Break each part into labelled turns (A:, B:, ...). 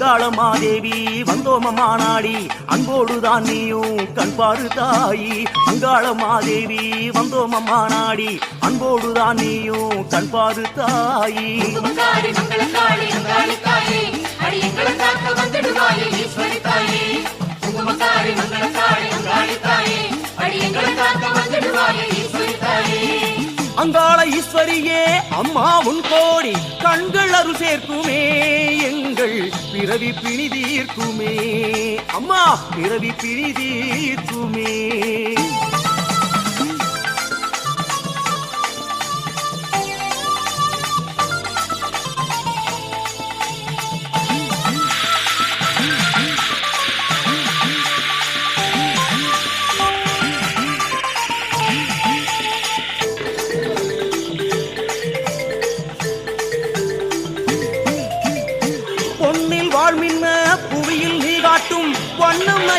A: அடி
B: அங்காள மாதேவி வந்தோமமா நாடி அன்போடுதான் நீயும் கண்பாரு தாயி. அங்காள மாதேவி வந்தோமமா நாடி அன்போடுதான் நீயும் கண்பாரு தாயி.
A: அங்காளி
B: ஈஸ்வரியே அம்மா உன் கோடி கண்கள் அருள் சேர்க்குமே. எங்கள் பிறவி பிணி தீர்க்குமே அம்மா பிறவி பிணி தீர்க்குமே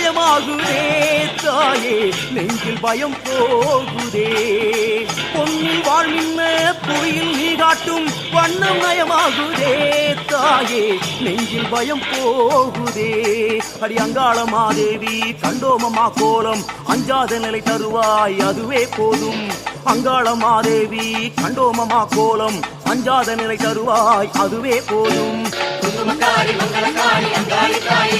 B: பயமாகுதே தாயே நெஞ்சில் பயம் போகுதே. பொன்னில் வாழ்மின்ன புவியில் நீ காட்டும் வண்ணம் நயமாகுதே தாயே நெஞ்சில் பயம் போகுதே. அடி அங்காள மாதேவி கண்டோமமா கோலம் அஞ்சாத நிலை தருவாய் அதுவே போதும். அங்காள மாதேவி கண்டோமமா கோலம் அஞ்சாத நிலை தருவாய் அதுவே போதும்.
A: குங்குமக்காரி மங்களக்காளி அங்காளி தாயே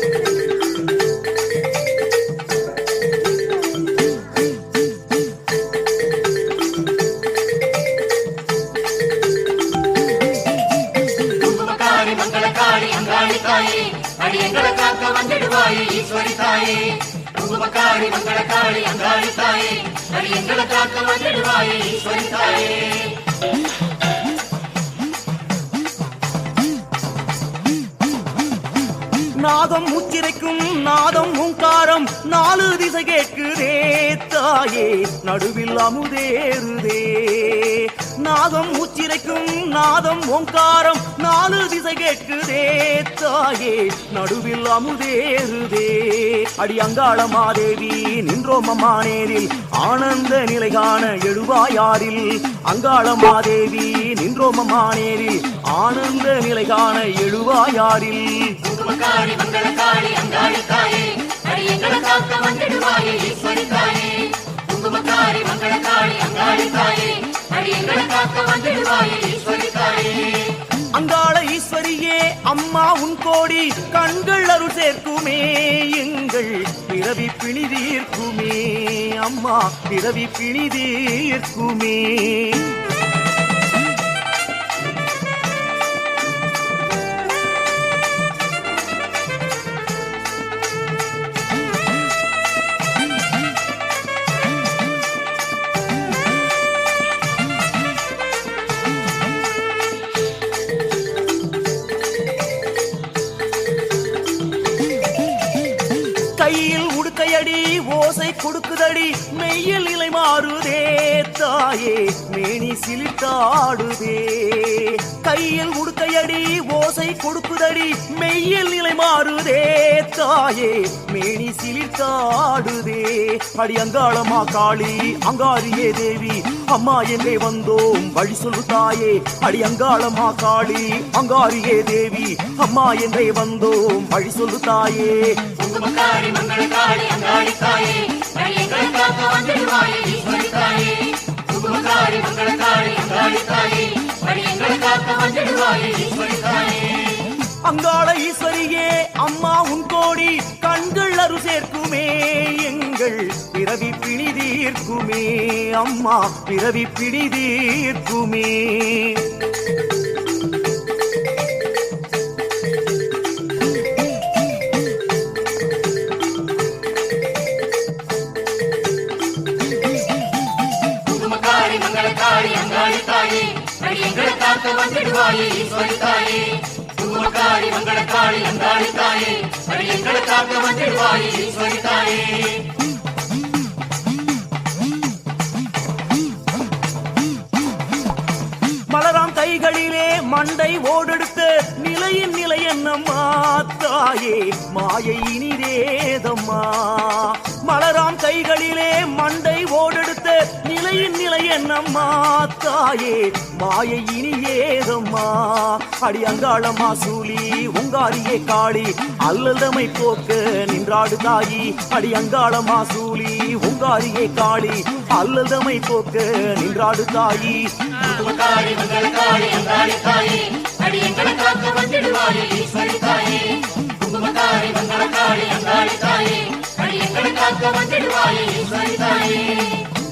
A: வந்துடுவாயே ஈஸ்வரி தாயே குங்குமக்காரி மங்களக்காளி அங்காளி தாயே அடி எங்களை காக்க வந்துடுவாயே ஈஸ்வரி
B: நாதம் உச்சிரைக்கும் நாதம் உங்காரம் நாலு திசை கேட்குதே தாயே நடுவில் அமுதேறுதே. நாதம் உச்சிரைக்கும் நாதம் ஓங்காரம் நாலு திசை கேட்குதே தாயே நடுவில் அமுதேறுதே. அடி அங்காள மாதேவி நின்றோமம்மா நேரில் ஆனந்த நிலை காண எழுவாயாரில். அங்காள மாதேவி நின்றோமம்மா நேரில் ஆனந்த நிலை காண எழுவாயாரில்.
A: சுமக்காரி மங்களக்காரி அங்காளி தாயே அடி எங்களை காக்க வந்துடுவாயே ஈஸ்வரி தாயே குங்குமக்காரி மங்களக்காரி அங்காளி தாயே அடி எங்களை காக்க வந்துடுவாயே ஈஸ்வரி தாயே
B: அங்காள ஈஸ்வரியே அம்மா உன் கோடி கண்கள் அருள் சேர்க்குமே எங்கள் பிறவி பிணி தீர்க்குமே. அம்மா பிறவி பிணி தீர்க்குமே. தாயே மேனி சிலிட்டாடுதே கையில் உடுக்கையடி ஓசை கொடுக்குதடி மெய்யில் நிலை மாறுதே. தாயே மேனி சிலிட்டாடுதே அடி அங்காளமா காளி அங்காரியே தேவி அம்மா என்றே வந்தோம் வழி சொல்லு தாயே. அடி அங்காளமா காளி அங்காரியே தேவி அம்மா என்றே வந்தோம் வழி சொல்லு தாயே.
A: குங்குமக்காரி காளி அங்காளி தாயே அடி எங்களை காக்க வந்துடுவாயே ஈஸ்வரி தாயே அங்காளி தாயே எங்களை காக்க ஈஸ்வரி தாயே.
B: அங்காள ஈஸ்வரியே அம்மா உன் கோடி கண்கள் அரு சேர்க்குமே எங்கள் பிறவி பிணி தீர்க்குமே அம்மா பிறவி பிணி
A: மங்களக்காரி தாயே அடி எங்களை காக்க வந்துடுவாயே ஈஸ்வரி தாயே குங்குமக்காரி மங்களக்காரி அங்காளி தாயே அடி எங்களை காக்க ஈஸ்வரி தாயே
B: மலராம் கைகளிலே மண்டை ஓடெடுத்த நிலையின் நிலை என்னம்மா தாயே மாயை இனிதேதம்மா. மலராம் கைகளிலே மண்டை ஓடெடுத்த நிலை என்னம்மா தாயே? மாயை இனி ஏதம்மா அடி அங்காளம்மா சூலி உங்காரியே காளி. அல்லதமை போக்க நின்றாடு தாயி. அடி அங்காளம்மா சூலி உங்காரியே காளி. அல்லதமை போக்க நின்றாடு தாயி.
A: காக்க வந்துடுவாயே ஈஸ்வரி தாயே.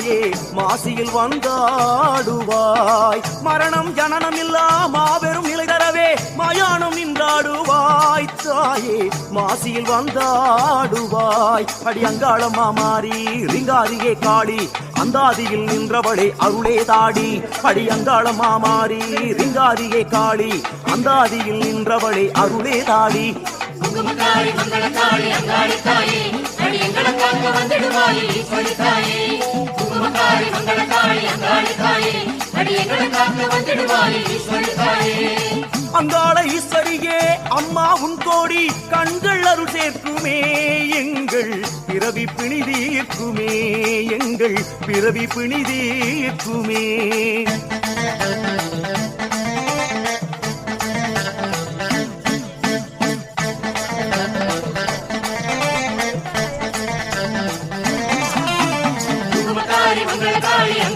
B: தாயே மாசியில் வந்தாடுவாய். மரணம் ஜனனம் இல்லா மாபெரும் நிலை தரவே மயானம் நின்றாடுவாய். தாயே மாசியில் வந்தாடுவாய். அடி அங்காளம்மா மாறி ரிங்காரியே காளி அந்தாதியில் நின்றவளே அருளே தாடி. அடி அங்காளம்மா மாறி ரிங்காரியே காளி அந்தாதியில் நின்றவளே அருளே தாடி.
A: குங்குமக்காரி மங்களக்காரி அங்காளி தாயே அடி எங்களை காக்க வந்துடுவாயே ஈஸ்வரி தாயே குங்குமக்காரி மங்களக்காரி அங்காளி தாயே அடி எங்களை காக்க ஈஸ்வரி தாயே
B: அங்காள ஈஸ்வரியே அம்மா உன் கோடி கண்கள் அருள் சேர்க்குமே எங்கள் பிறவி பிணிதீர்க்குமே எங்கள் பிறவி
A: பிணிதீர்க்குமே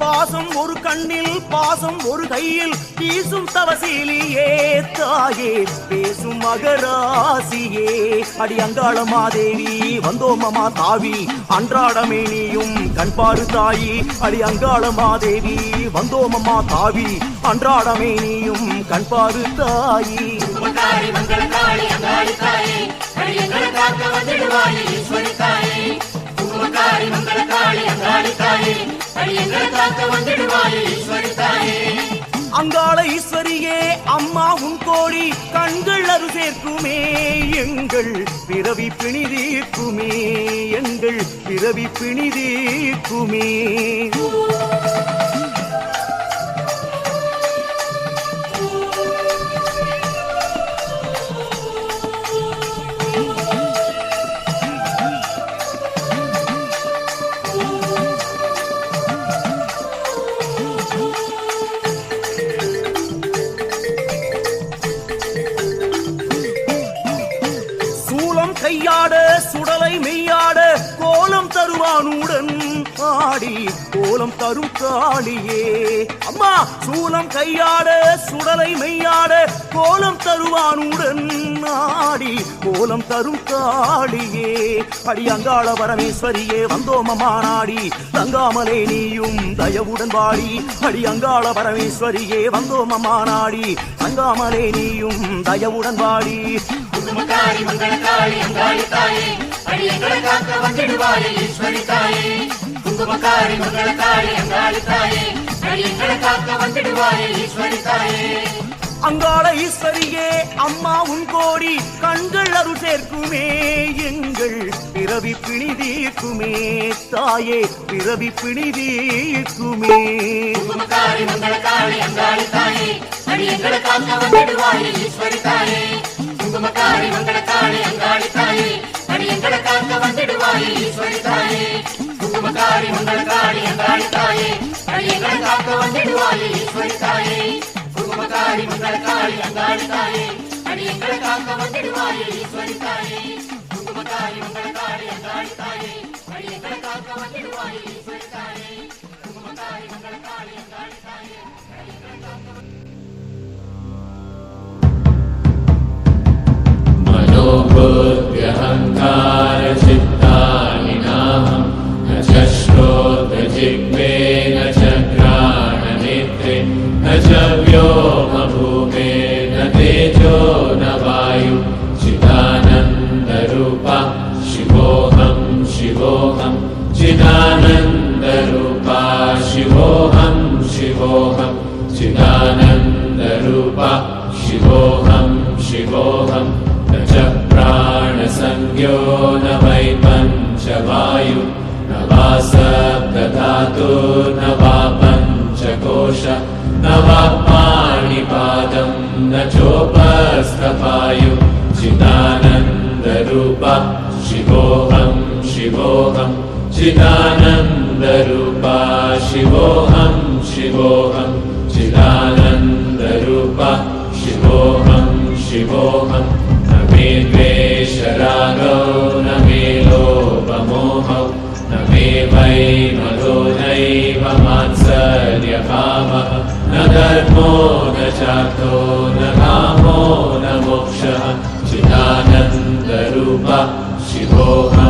B: பாசம் ஒரு கண்ணில் பாசம் ஒரு கையில். வீசும் தவசீலியே தாயே பேசும் மகராசியே. அடி அங்காள மாதேவி வந்தோமமா தாவி. அன்றாடமே நீயும் கண்பாடு தாயி. அடி அங்காள மாதேவி வந்தோமமா தாவி. அன்றாடமே நீயும் கண்பாடு தாயி.
A: குங்குமக்காரி அங்காளி தாயே அடி எங்களை காக்க வந்துடுவாயே ஈஸ்வரி தாயே குங்குமக்காரி மங்களக்காரி அங்காளி தாயே அடி எங்களை காக்க வந்துடுவாயே ஈஸ்வரி தாயே.
B: அங்காள ஈஸ்வரியே அம்மா உன் கோடி கண்கள் அரு சேர்க்குமே. எங்கள் பிறவி பிணிதீர்க்குமே எங்கள் பிறவி பிணி கையாட சுடலை மெய்யாட கோலம் தருவானுடன் ஆடி கோலம் தரும் காளியே. அம்மா சூலம் கையாட சுடலை மெய்யாட கோலம் தருவானுடன் ஆடி கோலம் தரும் காளியே. அடி அங்காள பரமேஸ்வரியே வந்தோமமா நாடி தங்காமலே நீயும் தயவுடன் வாடி. அடி அங்காள பரமேஸ்வரியே வந்தோமமா நாடி தங்காமலே நீயும் தயவுடன் வாடி.
A: குங்குமக்காரி மங்களக்காளி அங்காளி தாயே. அடி எங்களை காக்க வந்திடுவாயே ஈஸ்வரி தாயே. குங்குமக்காரி மங்களக்காளி அங்காளி தாயே. அடி எங்களை காக்க வந்திடுவாயே ஈஸ்வரி தாயே.
B: அங்காள ஈஸ்வரியே அம்மா உன் கோடி கண்கள் அருள் சேர்க்குமே. எங்கள் பிறவி பிணி தீர்க்குமே. தாயே பிறவி பிணி தீர்க்குமே.
A: மங்களக்காளி அங்காளி தாயே. அடி எங்களை காக்க வந்திடுவாயே ஈஸ்வரி தாயே. குங்குமக்காரி மங்களக்காளி அங்காளி தாயே அடி எங்களை காக்க வந்திடுவாயே ஈஸ்வரி தாயே குங்குமக்காரி மங்களக்காளி அங்காளி தாயே அடி எங்களை காக்க வந்திடுவாயே ஈஸ்வரி தாயே குங்குமக்காரி மங்களக்காளி அங்காளி தாயே அடி எங்களை காக்க வந்திடுவாயே ஈஸ்வரி தாயே குங்குமக்காரி மங்களக்காளி அங்காளி தாயே அடி எங்களை காக்க வந்திடுவாயே ஈஸ்வரி தாயே குங்குமக்காரி மங்களக்காளி அங்காளி தாயே
C: मनोबुद्ध्यहङ्कारचित्तानि नाहं न च श्रोत्रजिह्वे न च घ्राणनेत्रे न च शिवोऽहं चिदानन्दरूपा शिवोऽहं शिवोऽहं चिदानन्दरूपा शिवोऽहं शिवोऽहं न मे द्वेषरागौ न मे लोभमोहौ न मे वै मदो नैव मात्सर्यभावः न धर्मो न चार्थो न कामो न मोक्षः चिदानन्दरूपा शिवोऽहं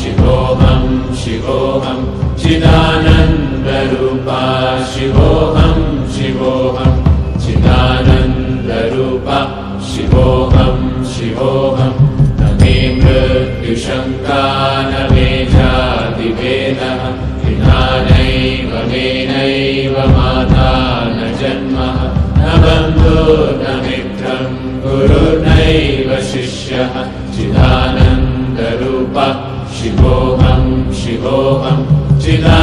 C: शिवोऽहं शिवोऽहं चिदानन्दरूपा शिवोऽहं शिवोऽहं चिदानन्दरूपा शिवोऽहं शिवोऽहं। न मे मृत्युशङ्का न मे जातिभेदः विनानैव मेनैव माता न जन्मः। न बन्धुर्न मित्रं गुरुर्नैव शिष्यः शिवोऽहं चिदानन्दरूपा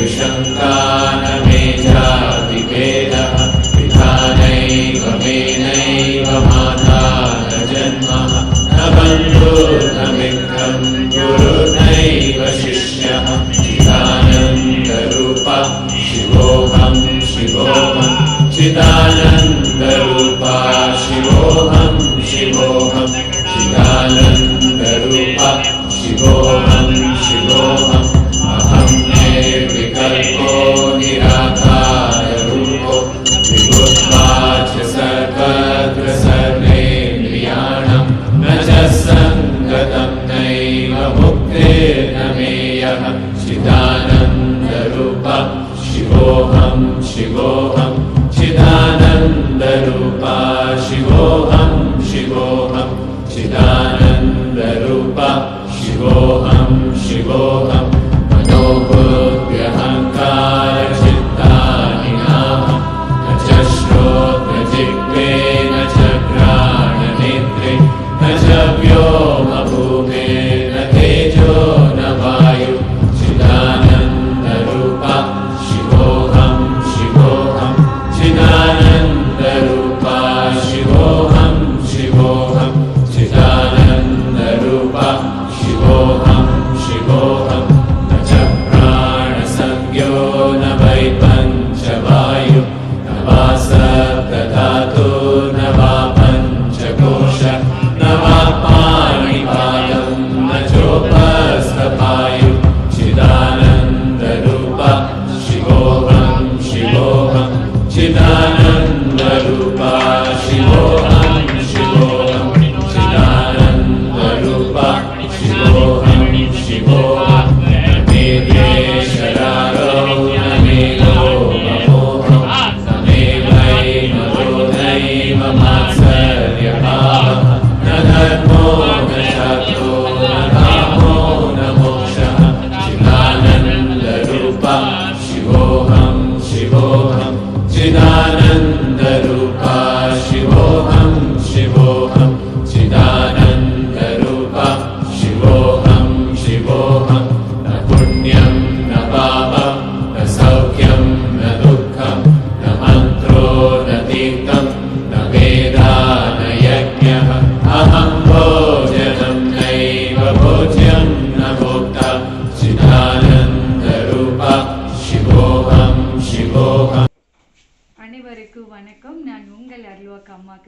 C: 为生他。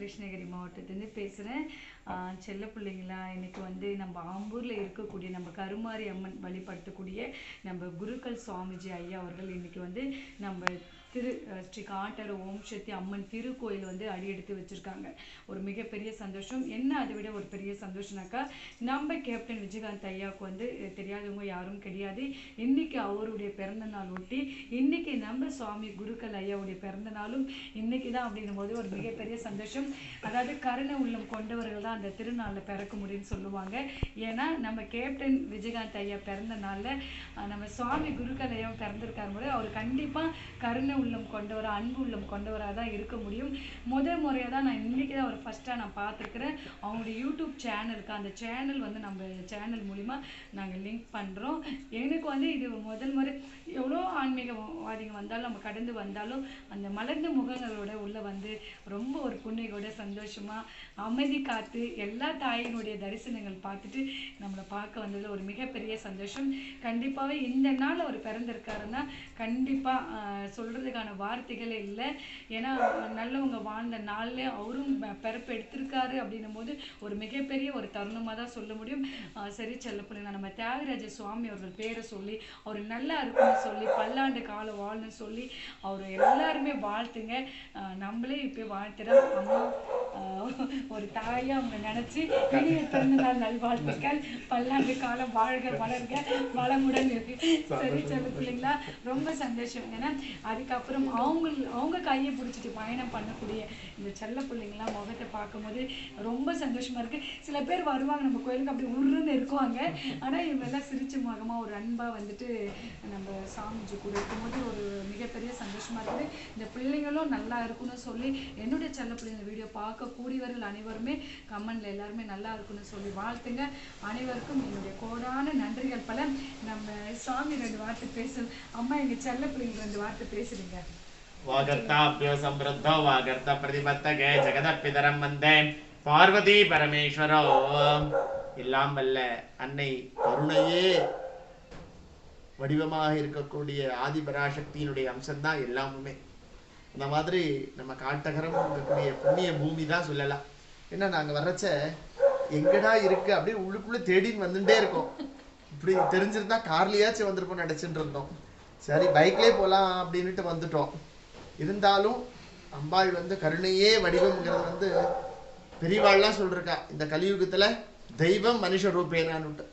C: கிருஷ்ணகிரி மாவட்டத்துலேருந்து பேசுகிறேன் செல்ல பிள்ளைங்களா இன்றைக்கி வந்து நம்ம ஆம்பூரில் இருக்கக்கூடிய நம்ம கருமாரி அம்மன் வழிபடுத்தக்கூடிய நம்ம குருக்கள் சுவாமிஜி ஐயா அவர்கள் இன்றைக்கி வந்து நம்ம திரு ஸ்ரீ காட்டர் ஓம் சக்தி அம்மன் திருக்கோயில் வந்து அடியெடுத்து வச்சுருக்காங்க. ஒரு மிகப்பெரிய சந்தோஷம். என்ன அதை விட ஒரு பெரிய சந்தோஷம்னாக்கா நம்ம கேப்டன் விஜயகாந்த் ஐயாவுக்கு வந்து தெரியாதவங்க யாரும் கிடையாது. இன்னைக்கு அவருடைய பிறந்த நாள் ஒட்டி இன்னைக்கு நம்ம சுவாமி குருக்கள் ஐயாவுடைய பிறந்த நாளும் இன்றைக்கி தான் அப்படின்னும் போது ஒரு மிகப்பெரிய சந்தோஷம். அதாவது கருணை உள்ளம் கொண்டவர்கள் தான்
D: அந்த திருநாளில் பிறக்க முடியும்னு சொல்லுவாங்க. ஏன்னா நம்ம கேப்டன் விஜயகாந்த் ஐயா பிறந்த நாளில் நம்ம சுவாமி குருக்கள் ஐயா பிறந்திருக்காரு அவர் கண்டிப்பாக கருணை உள்ளம் கொண்டவராக அன்பு உள்ளம் கொண்டவராக தான் இருக்க முடியும். முதல் முறையாக தான் நான் இன்றைக்கி தான் அவர் ஃபஸ்ட்டாக நான் பார்த்துருக்குறேன். அவங்களுடைய யூடியூப் சேனலுக்கு அந்த சேனல் வந்து நம்ம சேனல் மூலிமா நாங்கள் லிங்க் பண்ணுறோம் எனக்கு வந்து இது முதல் முறை எவ்வளோ ஆன்மீகவாதிங்க வந்தாலும் நம்ம கடந்து வந்தாலும் அந்த மலர்ந்த முகங்களோட உள்ளே வந்து ரொம்ப ஒரு புண்ணியோட சந்தோஷமாக அமைதி காத்து எல்லா தாயினுடைய தரிசனங்கள் பார்த்துட்டு நம்மளை பார்க்க வந்ததில் ஒரு மிகப்பெரிய சந்தோஷம். கண்டிப்பாகவே இந்த நாள் அவர் பிறந்திருக்காருன்னா கண்டிப்பாக சொல்கிறது சொல்கிறதுக்கான வார்த்தைகளே இல்லை. ஏன்னா நல்லவங்க வாழ்ந்த நாளில் அவரும் பிறப்பு எடுத்திருக்காரு அப்படின்னும் போது ஒரு மிகப்பெரிய ஒரு தருணமாக தான் சொல்ல முடியும். சரி செல்லப்பிள்ளைங்க நம்ம தியாகராஜ சுவாமி அவர்கள் பேரை சொல்லி அவர் நல்லா இருக்கணும்னு சொல்லி பல்லாண்டு காலம் வாழணும்னு சொல்லி அவர் எல்லாருமே வாழ்த்துங்க. நம்மளே இப்போ வாழ்த்துறோம். அம்மா ஒரு தாயா அவங்க நினைச்சு இனிய பிறந்த நாள் நல்வாழ்த்துக்கள். பல்லாண்டு காலம் வாழ்க வளர்க வளமுடன் இருக்கு சரி செல்ல பிள்ளைங்களா ரொம்ப சந்தோஷம். ஏன்னா அதுக்கப்புறம் அவங்க அவங்க கையை பிடிச்சிட்டு பயணம் பண்ணக்கூடிய இந்த செல்ல பிள்ளைங்களாம் முகத்தை பார்க்கும்போது ரொம்ப சந்தோஷமா இருக்கு. சில பேர் வருவாங்க நம்ம கோயிலுக்கு அப்படி உருன்னு இருக்குவாங்க ஆனா இவங்க எல்லாம் சிரிச்ச முகமா ஒரு அன்பா வந்துட்டு நம்ம சாமிஜி கூட இருக்கும்போது ஒரு மிகப்பெரிய சந்தோஷமா இருக்குது. இந்த பிள்ளைங்களும் நல்லா இருக்கும்னு சொல்லி என்னுடைய செல்ல பிள்ளைங்க வீடியோ பார்க்கக்கூடியவர்கள் அனைவருமே கமெண்ட்ல எல்லாருமே நல்லா இருக்கும்னு சொல்லி வாழ்த்துங்க. அனைவருக்கும் என்னுடைய கோடான நன்றிகள் பல. நம்ம சாமி ரெண்டு வார்த்தை பேசு அம்மா எங்க செல்ல பிள்ளைங்க ரெண்டு வார்த்தை பேசுறீங்க.
E: वागर्ताभ्यो समृद्धो वागर्त प्रतिपत्तके ஜெகதப்பிதரம் வந்தே பார்வதி பரமேஸ்வரோ எல்லாம் வல்ல அன்னை கருணையே வடிவமாக இருக்கக்கூடிய ஆதிபராசக்தியினுடைய அம்சம்தான் எல்லாமுமே அந்த மாதிரி நம்ம காட்டகரம் இருக்கக்கூடிய புண்ணிய பூமி தான் சொல்லலாம் ஏன்னா நாங்க வர்றச்ச எங்கடா இருக்கு அப்படியே உள்ளுக்குள்ள தேடின்னு வந்துட்டே இருக்கோம் இப்படி தெரிஞ்சிருந்தா கார்லயாச்சும் வந்திருப்போம் நினைச்சிட்டு இருந்தோம் சரி பைக்லேயே போகலாம் அப்படின்னுட்டு வந்துட்டோம். இருந்தாலும் அம்பாள் வந்து கருணையே வடிவம்ங்கிறது வந்து பெரியவாள்லாம் சொல்லிருக்கா. இந்த கலியுகத்தில் தெய்வம் மனுஷ ரூபேனான்னுட்டு.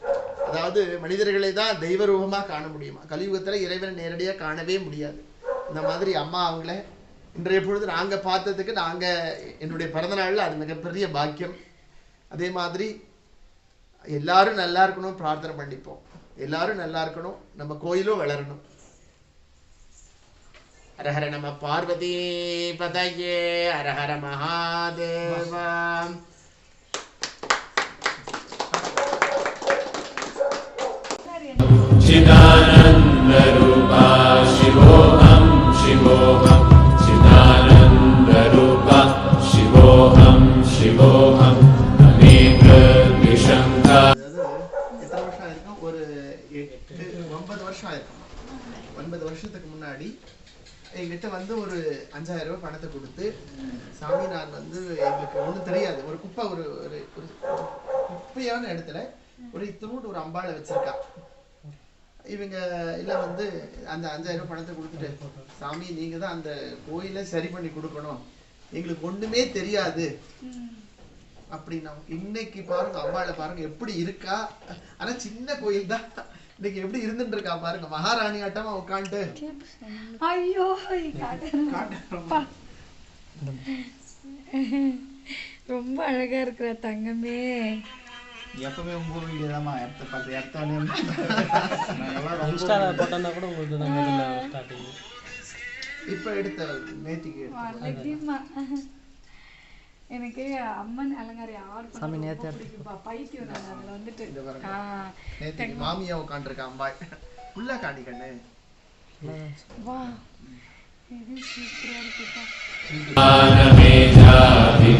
E: அதாவது மனிதர்களை தான் தெய்வ ரூபமாக காண முடியுமா? கலியுகத்தில் இறைவனை நேரடியாக காணவே முடியாது. இந்த மாதிரி அம்மா அவங்கள இன்றைய பொழுது நாங்கள் பார்த்ததுக்கு நாங்கள் என்னுடைய பிறந்தநாளில் அது மிகப்பெரிய பாக்கியம். அதே மாதிரி எல்லாரும் நல்லா இருக்கணும் பிரார்த்தனை பண்ணிப்போம். எல்லாரும் நல்லா இருக்கணும் நம்ம கோயிலும் வளரணும். ஹரஹர நம பார்வதி பதயே ஹரஹர மகாதேவா
C: चिदानन्दरूपा शिवोऽहं शिवोऽहं चिदानन्दरूपा शिवोऽहं शिवोऽहम् अनेकद्विषङ्का
E: அதாவது எத்தனை வருஷம் ஆயிருக்கும் ஒரு எட்டு ஒன்பது வருஷம் ஆயிருக்கும் ஒன்பது வருஷத்துக்கு முன்னாடி எங்கிட்ட வந்து ஒரு அஞ்சாயிரம் ரூபாய் பணத்தை கொடுத்து சாமி நான் வந்து எங்களுக்கு ஒன்றும் தெரியாது. ஒரு குப்பை ஒரு ஒரு குப்பையான இடத்துல ஒரு இத்தமூட்டு ஒரு அம்பாளை வச்சிருக்கா. இவங்க எல்லாம் வந்து அந்த அஞ்சாயிரம் ரூபாய் பணத்தை கொடுத்துட்டு சாமி நீங்க தான் அந்த கோயிலை சரி பண்ணி கொடுக்கணும். எங்களுக்கு ஒண்ணுமே தெரியாது. அப்படின்னா இன்னைக்கு பாருங்க அம்பாளை பாருங்க எப்படி இருக்கா? ஆனா சின்ன கோயில் தான். இன்னைக்கு எப்படி இருந்துட்டு இருக்கா பாருங்க. மகாராணி ஆட்டமா உட்காந்துட்டு
D: ஐயோ ரொம்ப அழகா இருக்கிற தங்கமே.
F: எப்பவுமே உங்க வீடியோ தான் எடுத்து பார்த்து எடுத்தோடனே
G: இன்ஸ்டால போட்டோம்னா கூட உங்களுக்கு தான் ஸ்டார்டிங்
E: இப்ப எடுத்த நேத்திக்கு
D: எனக்கு அம்மன் அலங்காரி ஆர்ட் சாமி நேத்து பைத்தியம் நான் அதுல வந்துட்டு.
E: மாமியா உட்காந்துருக்கா அம்பாய். உள்ள காணி கண்ணு.
D: வா. இது சூப்பரா இருக்குப்பா
C: மே
D: ஜாதி